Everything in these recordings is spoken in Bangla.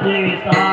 Pakistan.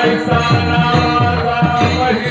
Sai Sai Sai Sai